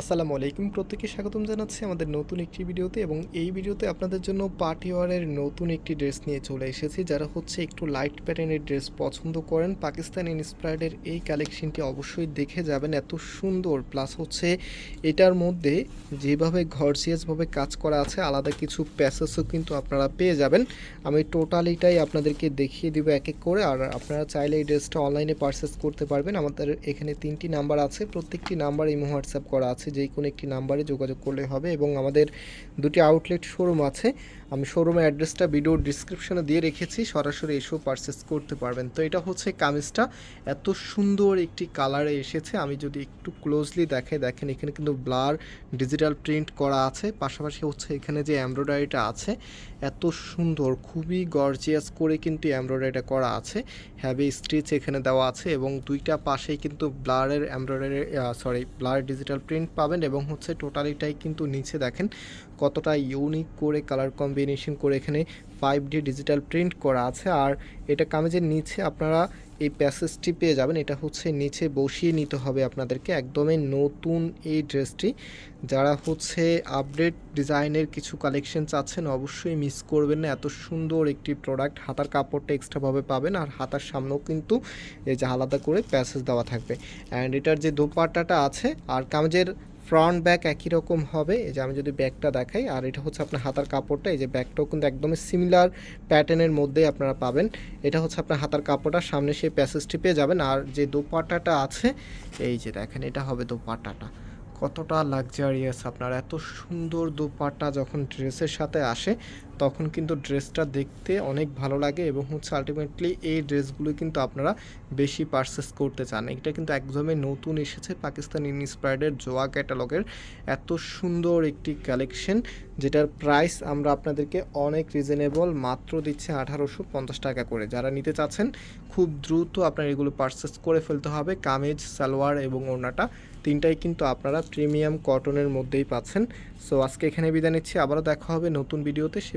আসসালামু আলাইকুম। প্রত্যেকে স্বাগতম জানাচ্ছি আমাদের নতুন একটি ভিডিওতে এবং এই ভিডিওতে আপনাদের জন্য পার্টি ওয়ারের নতুন একটি ড্রেস নিয়ে চলে এসেছি, যারা হচ্ছে একটু লাইট প্যাটার্নের ড্রেস পছন্দ করেন। পাকিস্তান ইন্সপায়ার্ডের এই কালেকশনটি অবশ্যই দেখে যাবেন, এত সুন্দর। প্লাস হচ্ছে এটার মধ্যে যেভাবে ঘরসিয়াসভাবে কাজ করা আছে, আলাদা কিছু প্যাসেসও কিন্তু আপনারা পেয়ে যাবেন। আমি টোটালিটাই আপনাদেরকে দেখিয়ে দিব এক এক করে। আর আপনারা চাইলে এই ড্রেসটা অনলাইনে পারচেস করতে পারবেন। আমাদের এখানে তিনটি নাম্বার আছে, প্রত্যেকটি নাম্বার ইমো হোয়াটসঅ্যাপ করা আছে। যে কোনো একটি নাম্বারে যোগাযোগ করলে হবে এবং আমাদের দুটি আউটলেট শোরুম আছে। আমি শোরুমের অ্যাড্রেসটা ভিডিও ডিসক্রিপশনে দিয়ে রেখেছি, সরাসরি এসেও পারচেস করতে পারবেন। তো এটা হচ্ছে কামিজটা, এত সুন্দর একটি কালারে এসেছে। আমি যদি একটু ক্লোজলি দেখে দেখেন এখানে কিন্তু ব্লার ডিজিটাল প্রিন্ট করা আছে। পাশাপাশি হচ্ছে এখানে যে এমব্রয়ডারিটা আছে, এত সুন্দর, খুবই গর্জিয়াস করে কিন্তু এমব্রয়ডারিটা করা আছে। হ্যাভি স্টিচ এখানে দেওয়া আছে এবং দুইটা পাশেই কিন্তু ব্লারের embroidery sorry blur digital print পাবেন এবং হচ্ছে টোটালিটাই কিন্তু নিচে দেখেন কতটা ইউনিক করে কালার কম্বিনেশন করে এখানে ফাইভ ডি ডিজিটাল প্রিন্ট করা আছে। আর এটা কামেজের নিচে আপনারা এই প্যাসেজটি পেয়ে যাবেন। এটা হচ্ছে নিচে বসিয়ে নিতে হবে আপনাদেরকে একদমই নতুন এই ড্রেসটি। যারা হচ্ছে আপডেট ডিজাইনের কিছু কালেকশন চাচ্ছেন, অবশ্যই মিস করবেন না। এত সুন্দর একটি প্রোডাক্ট হাতার কাপড়টা এক্সট্রাভাবে পাবেন আর হাতার সামনেও কিন্তু এই যে আলাদা করে প্যাসেজ দেওয়া থাকবে। অ্যান্ড এটার যে দোপাট্টাটা আছে, আর কামেজের ফ্রন্ট ব্যাক একই রকম হবে। এই যে আমি যদি ব্যাকটা দেখাই, আর এটা হচ্ছে আপনার হাতার কাপড়টা, এই যে ব্যাকটাও কিন্তু একদমই সিমিলার প্যাটার্নের মধ্যেই আপনারা পাবেন। এটা হচ্ছে আপনার হাতার কাপড়টা, সামনে সেই প্যাসেজটি পেয়ে যাবেন। আর যে দোপাটাটা আছে, এই যে দেখেন, এটা হবে দোপাটাটা কতটা লাক্সারিয়াস আপনার, এত সুন্দর দোপাট্টা যখন ড্রেসের সাথে আসে তখন কিন্তু ড্রেসটা দেখতে অনেক ভালো লাগে এবং হচ্ছে আলটিমেটলি এই ড্রেসগুলো কিন্তু আপনারা বেশি পারচেস করতে চান। এটা কিন্তু একদমই নতুন এসেছে পাকিস্তান ইনস্পায়ার্ডের জোয়া ক্যাটালগের এত সুন্দর একটি কালেকশন যেটার প্রাইস আমরা আপনাদেরকে অনেক রিজনেবল মাত্র দিচ্ছে আঠারোশো পঞ্চাশ টাকা করে। যারা নিতে চাচ্ছেন, খুব দ্রুত আপনার এগুলো পারচেস করে ফেলতে হবে। কামেজ, সালোয়ার এবং ওড়নাটা তিনটাই কিন্তু আপনারা প্রিমিয়াম কটনের মধ্যেই পাচ্ছেন। সো আজকে এখানে বিদায় নিচ্ছি। আবারও দেখা হবে নতুন ভিডিওতে সে